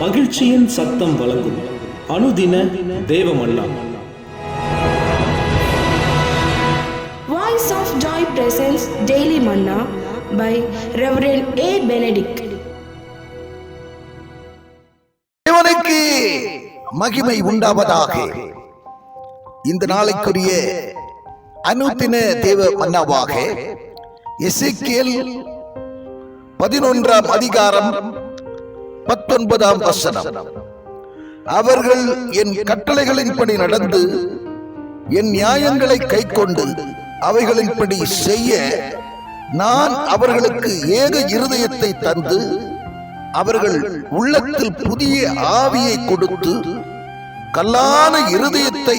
மகிழ்ச்சியின் சத்தம் வழங்கும் அனுதின தேவமல்லா of Joy presents Daily Manna by Reverend A. Benedict. தேவனுக்கு மகிமை உண்டாவதாக இந்த நாளைக்குரிய அனுத்தின தேவ மன்னாவாக எசேக்கியேல் பதினொன்றாம் அதிகாரம் பத்தொன்பதாம் வசனம். அவர்கள் என் கட்டளைகளின்படி நடந்து என் நியாயங்களை கைக்கொண்டு அவைகளின்படி செய்ய நான் அவர்களுக்கு ஏக இருதயத்தை தந்து அவர்கள் உள்ளத்தில் புதிய ஆவியை கொடுத்து கல்லான இருதயத்தை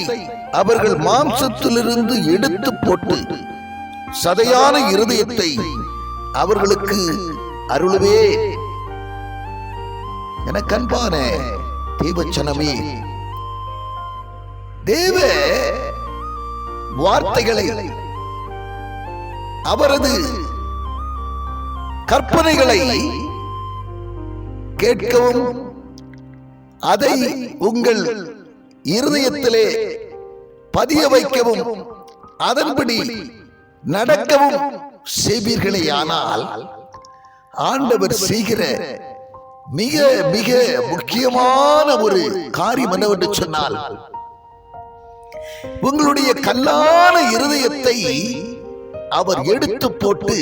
அவர்கள் மாம்சத்திலிருந்து எடுத்து போட்டு சதையான இருதயத்தை அவர்களுக்கு அருளுவே எனக்கு கண்பான. தேவச்சனமே. தேவ வார்த்தைகளை அவரது கற்பனைகளை கேட்கவும் அதை உங்கள் இருதயத்திலே பதிய வைக்கவும் அதன்படி நடக்கவும் செய்வீர்களேயானால் ஆண்டவர் செய்கிற மிக மிக முக்கியமான ஒரு காரியம் என்னவென்று சொன்னால் உங்களுடைய கல்லான இருதயத்தை அவர் எடுத்து போட்டு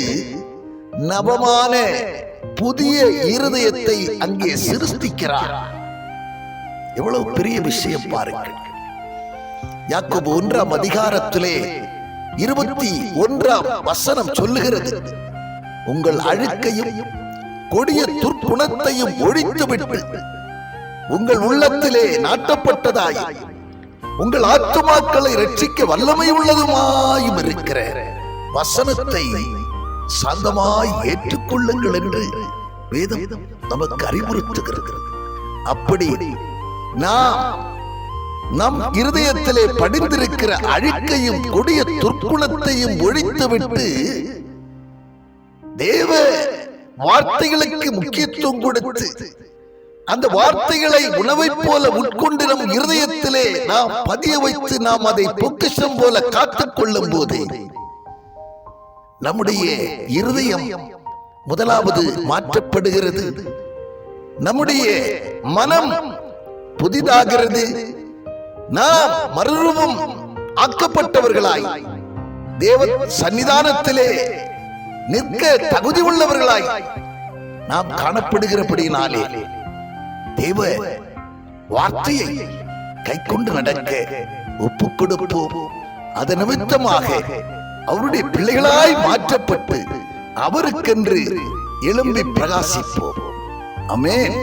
நவமான புதிய இருதயத்தை அங்கே சிருஷ்டிக்கிறார். எவ்வளவு பெரிய விஷயம் பாருங்கள். யாக்கோபு ஒன்றாம் அதிகாரத்திலே இருபத்தி ஒன்றாம் வசனம் சொல்லுகிறது. உங்கள் அழுக்கையும் கொடிய துர்க்குணத்தையும் ஒழித்துவிட்டு உங்கள் உள்ளத்திலே நாட்டப்பட்டதாய் உங்கள் ஆத்துமாக்களை ரட்சிக்க வல்லமை உள்ளதுமாயும் இருக்கிற வசனத்தை சாந்தமாய் ஏற்றுக்கொள்ளுங்கள் என்று வேதம் நமக்கு அறிவுறுத்துகிறது. அப்படி நாம் நம் இருதயத்திலே படிந்திருக்கிற அழுக்கையும் கொடிய துர்க்குணத்தையும் ஒழித்துவிட்டு தேவ வார்த்தைகளுக்கு முக்கியத்துவம் கொடுத்து அந்த வார்த்தைகளை உணவைப் போல உட்கொண்டு நம் இருதயத்திலே நாம் பதிய வைத்து நாம் அதை பொக்கிஷம் போல காத்துக் கொள்ளும் போது நம்முடைய இருதயம் முதலாவது மாற்றப்படுகிறது. நம்முடைய மனம் புதிதாகிறது. நாம் மறுரூபம் ஆக்கப்பட்டவர்களாய். தேவ சன்னிதானத்திலே நிற்க தகுதி உள்ளவர்களாய் நாம் காணப்படுகிறபடியினாலே தேவ வார்த்தையை கை கொண்டு நடக்க ஒப்பு கொடுப்போம் அது நிமித்தமாக அவருடைய பிள்ளைகளாய் மாற்றப்பட்டு அவருக்கென்று எழும்பி பிரகாசிப்போம். அமேன்